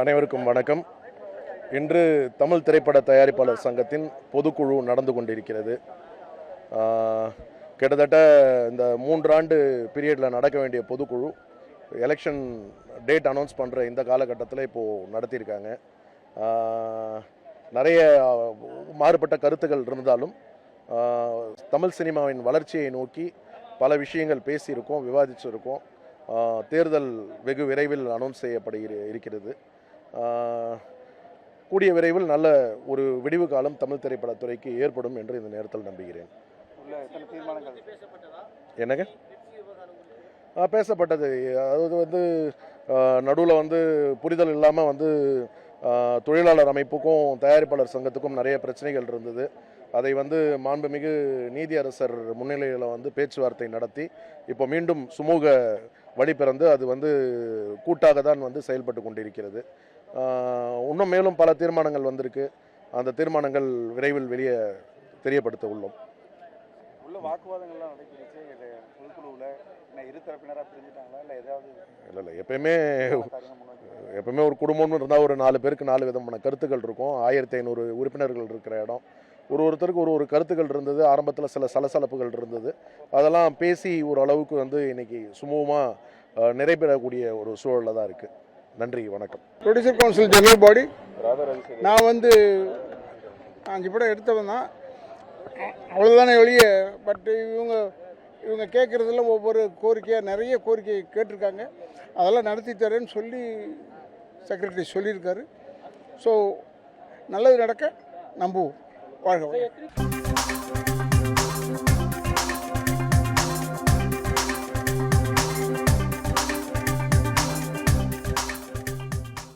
அனைவருக்கும் வணக்கம். இன்று தமிழ் திரைப்பட தயாரிப்பாளர் சங்கத்தின் பொதுக்குழு நடந்து கொண்டிருக்கிறது. கிட்டத்தட்ட இந்த மூன்றாண்டு பீரியடில் நடக்க வேண்டிய பொதுக்குழு எலெக்ஷன் டேட் அனௌன்ஸ் பண்ணுற இந்த காலகட்டத்தில் இப்போது நடத்தியிருக்காங்க. நிறைய மாறுபட்ட கருத்துக்கள் இருந்தாலும் தமிழ் சினிமாவின் வளர்ச்சியை நோக்கி பல விஷயங்கள் பேசியிருக்கோம் விவாதிச்சிருக்கோம். தேர்தல் வெகு விரைவில் அனௌன்ஸ் செய்யப்பட இருக்கிறது. கூடிய விரைவில் நல்ல ஒரு விடிவு காலம் தமிழ் திரைப்படத்துறைக்கு ஏற்படும் என்று இந்த நேரத்தில் நம்புகிறேன். என்னங்க? பேசப்பட்டது. அதாவது வந்து நடுவில் வந்து புரிதல் இல்லாமல் வந்து தொழிலாளர் அமைப்புக்கும் தயாரிப்பாளர் சங்கத்துக்கும் நிறைய பிரச்சனைகள் இருந்தது. அதை வந்து மாண்புமிகு நீதியரசர் முன்னிலையில் வந்து பேச்சுவார்த்தை நடத்தி இப்போ மீண்டும் சுமூக வழி பிறந்து அது வந்து கூட்டாக தான் வந்து செயல்பட்டு கொண்டிருக்கிறது. இன்னும் மேலும் பல தீர்மானங்கள் வந்திருக்கு. அந்த தீர்மானங்கள் விரைவில் வெளியே தெரியப்படுத்த உள்ளோம். உள்ள வாக்குவாதங்கள்லாம் நடக்கிடுச்சு இரு தரப்பினராக பிரிஞ்சுட்டாங்களா? இல்லை ஏதாவது இல்லை இல்லை. எப்பயுமே எப்பவுமே ஒரு குடும்பம்னு இருந்தால் ஒரு நாலு பேருக்கு நாலு விதமான கருத்துக்கள் இருக்கும். ஆயிரத்தி ஐநூறு உறுப்பினர்கள் இருக்கிற இடம். ஒரு ஒருத்தருக்கு ஒரு ஒரு கருத்துக்கள் இருந்தது. ஆரம்பத்தில் சில சலசலப்புகள் இருந்தது. அதெல்லாம் பேசி ஒரு அளவுக்கு வந்து இன்னைக்கு சுமூகமாக நிறைபெறக்கூடிய ஒரு சூழலில் தான் இருக்குது நன்றி வணக்கம். ப்ரொடியூசர் கவுன்சில் ஜெனரல் பாடி நான் வந்து அஞ்சு படம் எடுத்தவன் தான். அவ்வளோதானே வெளியே பட் இவங்க இவங்க கேட்குறதுல ஒவ்வொரு கோரிக்கையாக நிறைய கோரிக்கை கேட்டிருக்காங்க. அதெல்லாம் நடத்தி தரேன்னு சொல்லி செக்ரட்டரி சொல்லியிருக்காரு. ஸோ நல்லது நடக்க நம்புவோம். வாழ்க வளமுடன்.